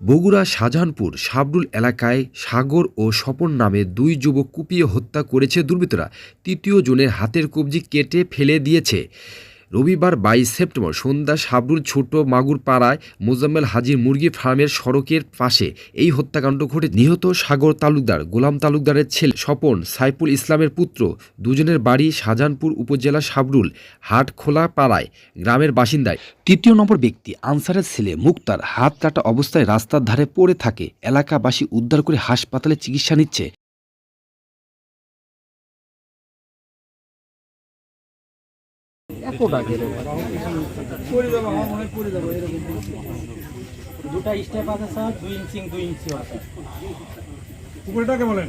Bogura Shahjahanpur sub-rule এলাকায় সাগর ও স্বপন নামে দুই যুবক কুপিয়ে হত্যা করেছে দুর্বৃত্তরা। তৃতীয় জনের হাতের কবজি কেটে ফেলে দিয়েছে। রবিবার বাইশ সেপ্টেম্বর সন্ধ্যা সাবরুল ছোট মাগুর পাড়ায় মোজাম্মেল হাজির মুরগি ফার্মের সড়কের পাশে এই হত্যাকাণ্ড ঘটে। নিহত সাগর তালুকদার গোলাম তালুকদারের ছেলে স্বপন সাইফুল ইসলামের পুত্র দুজনের বাড়ি শাহজাহানপুর উপজেলা সাবরুল হাটখোলা পাড়ায় গ্রামের বাসিন্দায়। তৃতীয় নম্বর ব্যক্তি আনসারের ছেলে মুক্তার হাত কাটা অবস্থায় রাস্তার ধারে পড়ে থাকে। এলাকাবাসী উদ্ধার করে হাসপাতালে চিকিৎসা নিচ্ছে। দুটা স্টেপ আছে স্যার দুই ইঞ্চি দুই ইঞ্চি আছে। উপরেটাকে বলেন।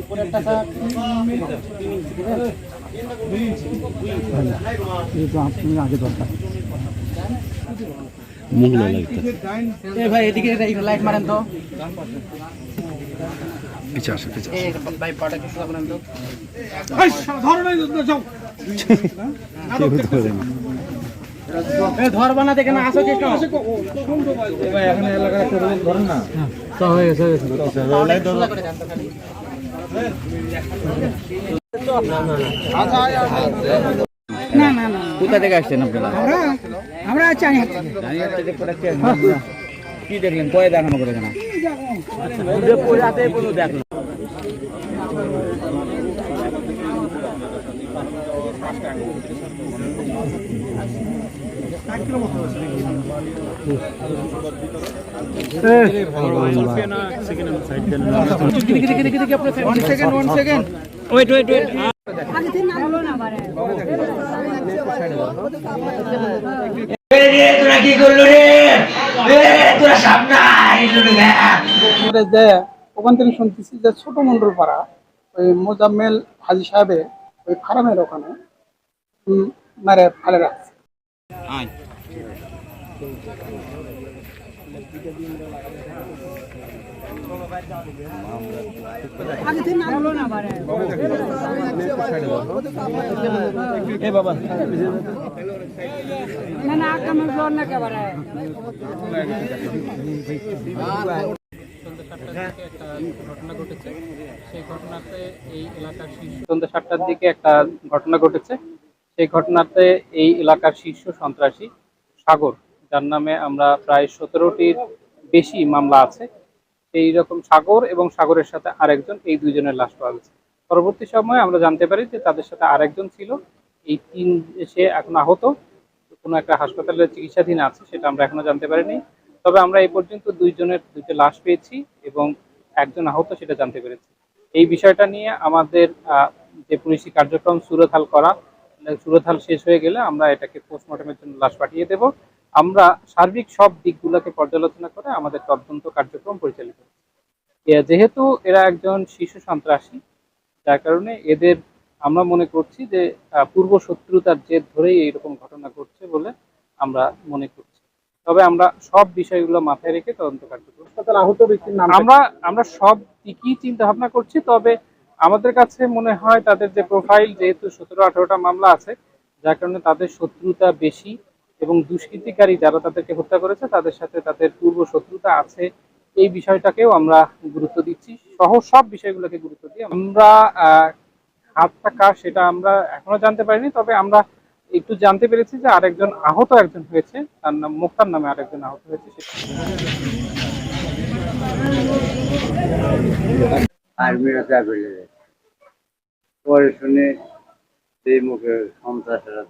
উপরেরটা স্যার তিন ইঞ্চি দুই ইঞ্চি এ ভাই এদিকে লাইট মারেন তো। পিছে আসে পিছে ভাই পাটা কিছু তো। ধরো যাও। ধরবা না দেখে আসো কোথা থেকে আসছেন আমরা চাই কি দেখলেন? কয়ে দেখানো করে দেখলাম ওখান থেকে শুনতেছি যে ছোট মন্ডল পাড়া ওই মোজাম্মেল হাজি সাহেবের ওই ফার্মের ওখানে। মারে ফেলে রাখছে ঘটনা ঘটেছে সেই ঘটনাতে এই এলাকার সন্ধ্যা সাতটার দিকে একটা ঘটনা ঘটেছে। সেই ঘটনাতে এই এলাকার শীর্ষ সন্ত্রাসী সাগর, যার নামে আমরা প্রায় সতেরোটির বেশি মামলা আছে। এই রকম সাগর এবং সাগরের সাথে আরেকজন, এই দুইজনের লাশ পাওয়া গেছে। পরবর্তী সময়ে আমরা জানতে পারি যে তাদের সাথে আরেকজন ছিল। এই তিন সে এখন আহত। কোনো একটা হাসপাতালে চিকিৎসাধীন আছে, সেটা আমরা এখনও জানতে পারিনি। তবে আমরা এই পর্যন্ত দুইজনের দুইটা লাশ পেয়েছি এবং একজন আহত, সেটা জানতে পেরেছি। এই বিষয়টা নিয়ে আমাদের যে পুলিশি কার্যক্রম সুরতহাল করা সুরতহাল শেষ হয়ে গেলে আমরা এটাকে পোস্টমর্টমের জন্য লাশ পাঠিয়ে দেব। আমরা সার্বিক সব দিকগুলোকে পর্যালোচনা করে আমাদের তদন্ত কার্যক্রম পরিচালিত যেহেতু এরা একজন শিশু সন্ত্রাসী যার কারণে এদের আমরা মনে করছি যে পূর্ব শত্রুতার জেদ ধরেই এইরকম ঘটনা ঘটছে বলে আমরা মনে করছি। তবে আমরা সব বিষয়গুলো মাথায় রেখে তদন্ত কার্যক্রম আহত ব্যক্তির আমরা আমরা সব দিকই চিন্তা ভাবনা করছি তবে আমাদের কাছে মনে হয় তাদের যে প্রোফাইল যেহেতু সতেরো, আঠারোটা মামলা আছে, যার কারণে তাদের শত্রুতা বেশি এবং দুষ্কৃতিকারী যারা তাদেরকে হত্যা করেছে, তাদের সাথে তাদের পূর্ব শত্রুতা আছে এই বিষয়টাকেও আমরা গুরুত্ব দিচ্ছি। সহ সব বিষয়গুলোকে গুরুত্ব দিই আমরা হাতটা কার সেটা আমরা এখনও জানতে পারিনি, তবে আমরা একটু জানতে পেরেছি যে আরেকজন আহত একজন হয়েছে, তার নাম মুক্তার নামে আরেকজন আহত হয়েছে সেটা পরে শুনে সেই মুখে সন্ত্রাসেরা